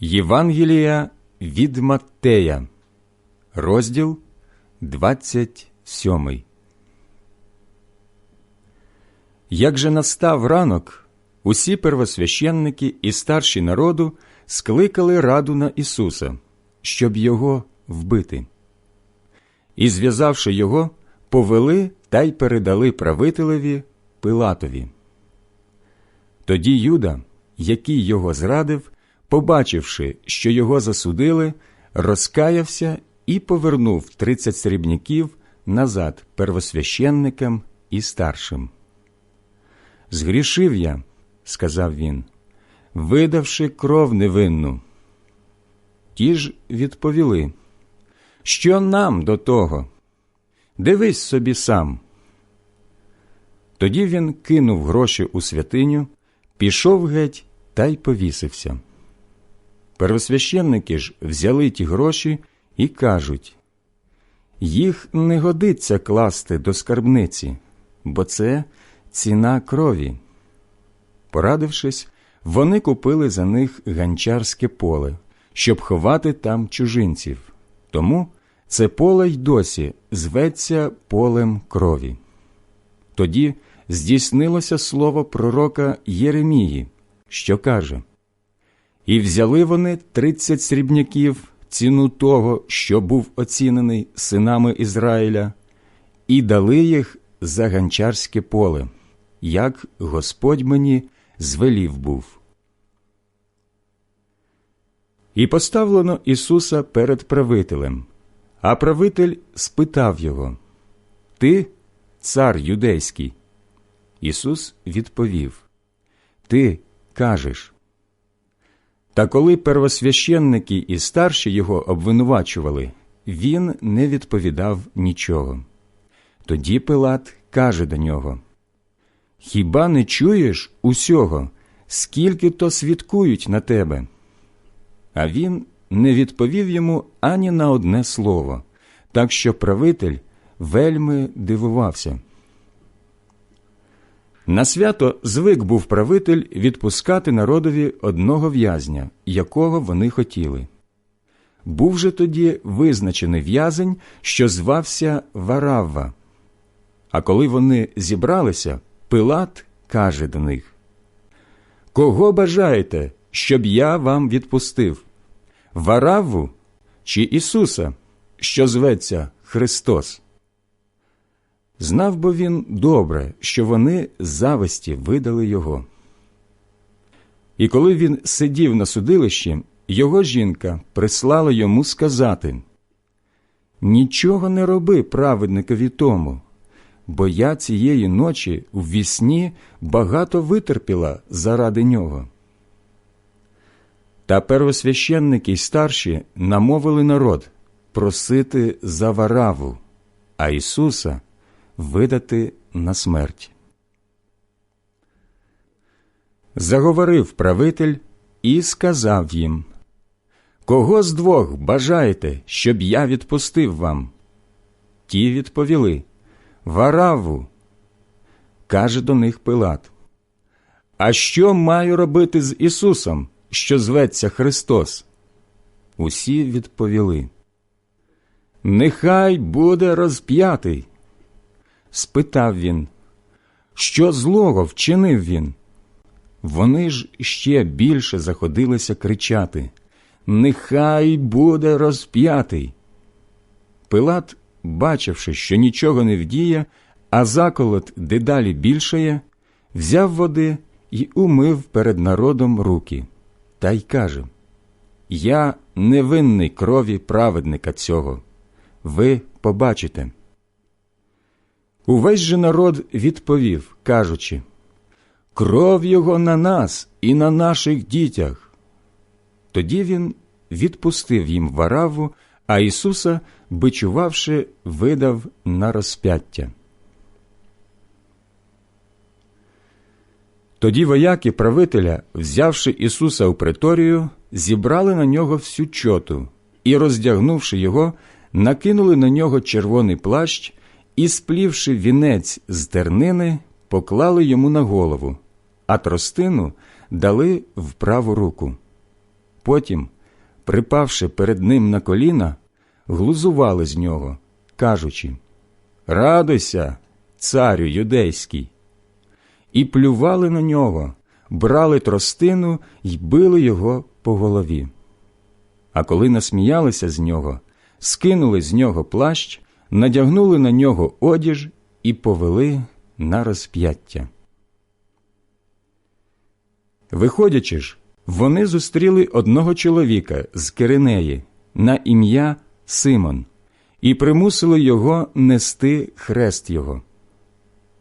Євангелія від Маттея, розділ 27. Як же настав ранок, усі первосвященники і старші народу скликали раду на Ісуса, щоб його вбити. І, зв'язавши його, повели та й передали правителеві Пилатові. Тоді Юда, який його зрадив, побачивши, що його засудили, розкаявся і повернув тридцять срібняків назад первосвященникам і старшим. Згрішив я, сказав він, видавши кров невинну. Ті ж відповіли, що нам до того? Дивись собі сам. Тоді він кинув гроші у святиню, пішов геть та й повісився. Первосвященники ж взяли ті гроші і кажуть їх не годиться класти до скарбниці, бо це ціна крові. Порадившись, вони купили за них ганчарське поле, щоб ховати там чужинців. Тому це поле й досі зветься полем крові. Тоді здійснилося слово пророка Єремії, що каже І взяли вони тридцять срібняків ціну того, що був оцінений синами Ізраїля, і дали їх за ганчарське поле, як Господь мені звелів був. І поставлено Ісуса перед правителем, а правитель спитав його Ти, цар юдейський? Ісус відповів Ти кажеш. Та коли первосвященники і старші його обвинувачували, він не відповідав нічого. Тоді Пилат каже до нього Хіба не чуєш усього, скільки то свідкують на тебе? А він не відповів йому ані на одне слово, так що правитель вельми дивувався. На свято звик був правитель відпускати народові одного в'язня, якого вони хотіли. Був же тоді визначений в'язень, що звався Варавва. А коли вони зібралися, Пилат каже до них Кого бажаєте, щоб я вам відпустив? Варавву чи Ісуса, що зветься Христос? Знав бо він добре, що вони зависті видали його. І коли він сидів на судилищі, його жінка прислала йому сказати Нічого не роби праведникові тому, бо я цієї ночі в вісні багато витерпіла заради нього. Та первосвященники й старші намовили народ просити за вараву, а Ісуса видати на смерть. Заговорив правитель і сказав їм Кого з двох бажаєте, щоб я відпустив вам? Ті відповіли Вараву. Каже до них Пилат. А що маю робити з Ісусом, що зветься Христос? Усі відповіли. Нехай буде розп'ятий спитав він, що злого вчинив він? Вони ж ще більше заходилися кричати Нехай буде розп'ятий. Пилат, бачивши, що нічого не вдіє, а заколот дедалі більшає, взяв води і умив перед народом руки, та й каже Я невинний крові праведника цього. Ви побачите. Увесь же народ відповів, кажучи Кров його на нас і на наших дітях. Тоді він відпустив їм вараву, а Ісуса, бичувавши, видав на розп'яття. Тоді вояки правителя, взявши Ісуса у преторію, зібрали на нього всю чоту і, роздягнувши його, накинули на нього червоний плащ і, сплівши вінець з тернини, поклали йому на голову, а тростину дали в праву руку. потім, припавши перед ним на коліна, глузували з нього, кажучи Радуйся, царю юдейський. І плювали на нього, брали тростину й били його по голові. А коли насміялися з нього, скинули з нього плащ, надягнули на нього одіж і повели на розп'яття. Виходячи ж, вони зустріли одного чоловіка з Киринеї на ім'я Симон і примусили його нести хрест його.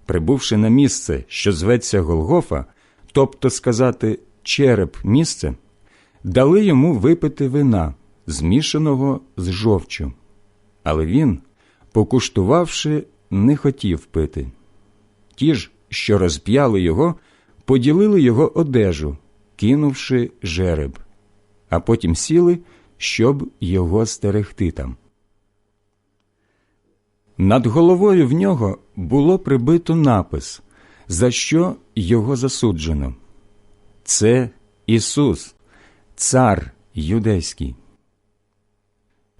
Прибувши на місце, що зветься Голгофа, тобто сказати череп місце, дали йому випити вина, змішаного з жовчю. Але він, покуштувавши, не хотів пити. Ті ж, що розп'яли його, поділили його одежу, кинувши жереб, а потім сіли, щоб його стерегти там. Над головою в нього було прибито напис, за що його засуджено. Це Ісус, Цар Юдейський.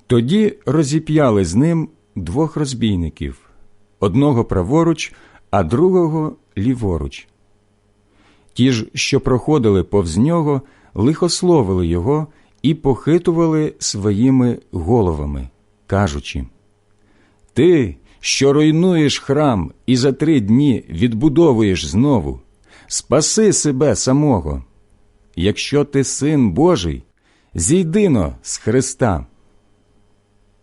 Тоді розіп'яли з ним двох розбійників одного праворуч, а другого ліворуч. Ті ж, що проходили повз нього, лихословили його і похитували своїми головами, кажучи Ти, що руйнуєш храм і за три дні відбудовуєш знову, спаси себе самого. Якщо ти син Божий, зійдино з Христа.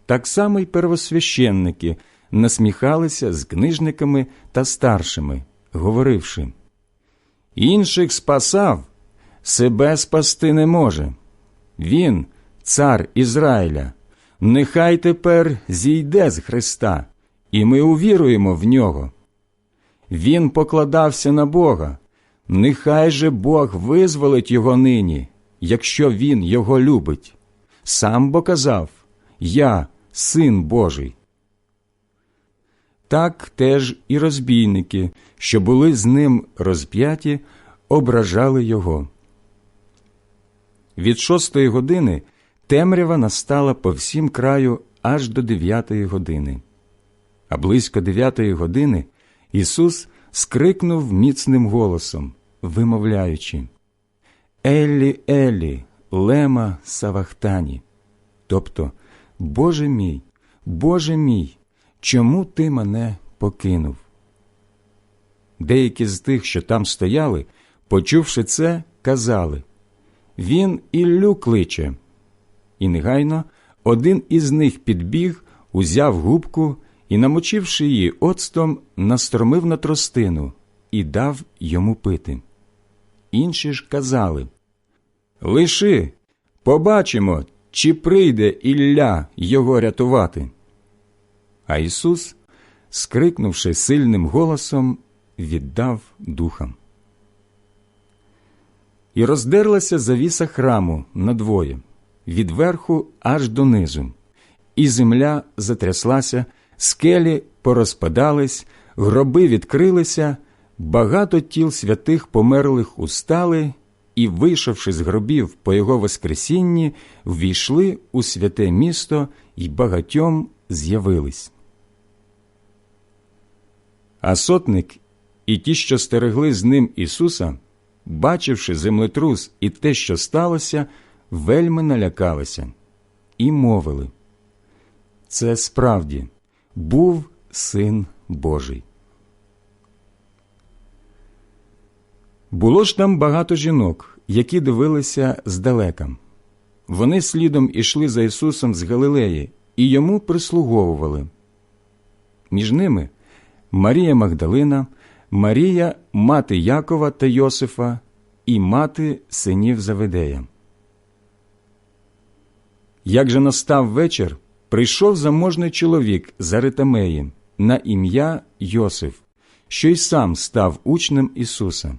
Так само й первосвященники насміхалися з книжниками та старшими, говоривши Інших спасав, себе спасти не може. Він, цар Ізраїля, нехай тепер зійде з Христа, і ми увіруємо в нього. Він покладався на Бога, нехай же Бог визволить його нині, якщо він його любить. Сам бо казав Я син Божий. Так теж і розбійники, що були з ним розп'яті, ображали його. Від шостої години темрява настала по всім краю аж до дев'ятої години. А близько дев'ятої години Ісус скрикнув міцним голосом, вимовляючи Еллі, Еллі, лема Савахтані, тобто, Боже мій, Боже мій, чому ти мене покинув? Деякі з тих, що там стояли, почувши це, казали Він Іллю кличе. І негайно один із них підбіг, узяв губку і, намочивши її оцтом, настромив на тростину і дав йому пити. Інші ж казали Лиши, побачимо, чи прийде Ілля його рятувати. А Ісус, скрикнувши сильним голосом, віддав духам. І роздерлася завіса храму надвоє, від верху аж донизу, і земля затряслася, скелі порозпадались, гроби відкрилися, багато тіл святих померлих устали і, вийшовши з гробів по його Воскресінні, ввійшли у святе місто і багатьом з'явились. А сотник і ті, що стерегли з ним Ісуса, бачивши землетрус і те, що сталося, вельми налякалися і мовили це справді був син Божий. Було ж там багато жінок, які дивилися здалека. Вони слідом ішли за Ісусом з Галилеї і йому прислуговували. Між ними Марія Магдалина, Марія, мати Якова та Йосифа і мати синів Заведея. Як же настав вечір, прийшов заможний чоловік з Аритамеї на ім'я Йосиф, що й сам став учнем Ісуса.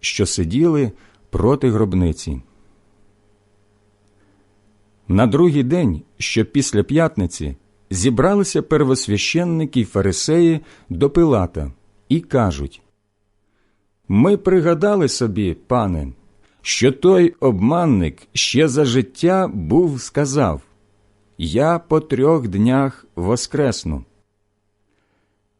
що сиділи проти гробниці. На другий день, що після п'ятниці, зібралися первосвященники й фарисеї до Пилата і кажуть Ми пригадали собі, пане, що той обманник ще за життя був сказав Я по трьох днях воскресну.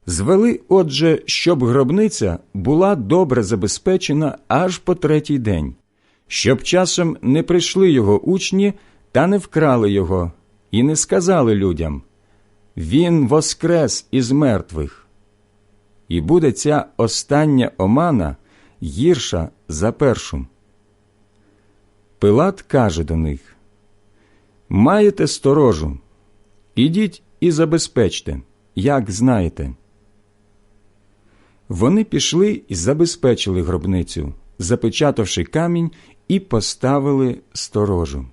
Звели, отже, щоб гробниця була добре забезпечена аж по третій день, щоб часом не прийшли його учні та не вкрали його, і не сказали людям Він воскрес із мертвих. І буде ця остання омана гірша за першу. Пилат каже до них Маєте сторожу, ідіть і забезпечте, як знаєте. Вони пішли і забезпечили гробницю, запечатавши камінь і поставили сторожу.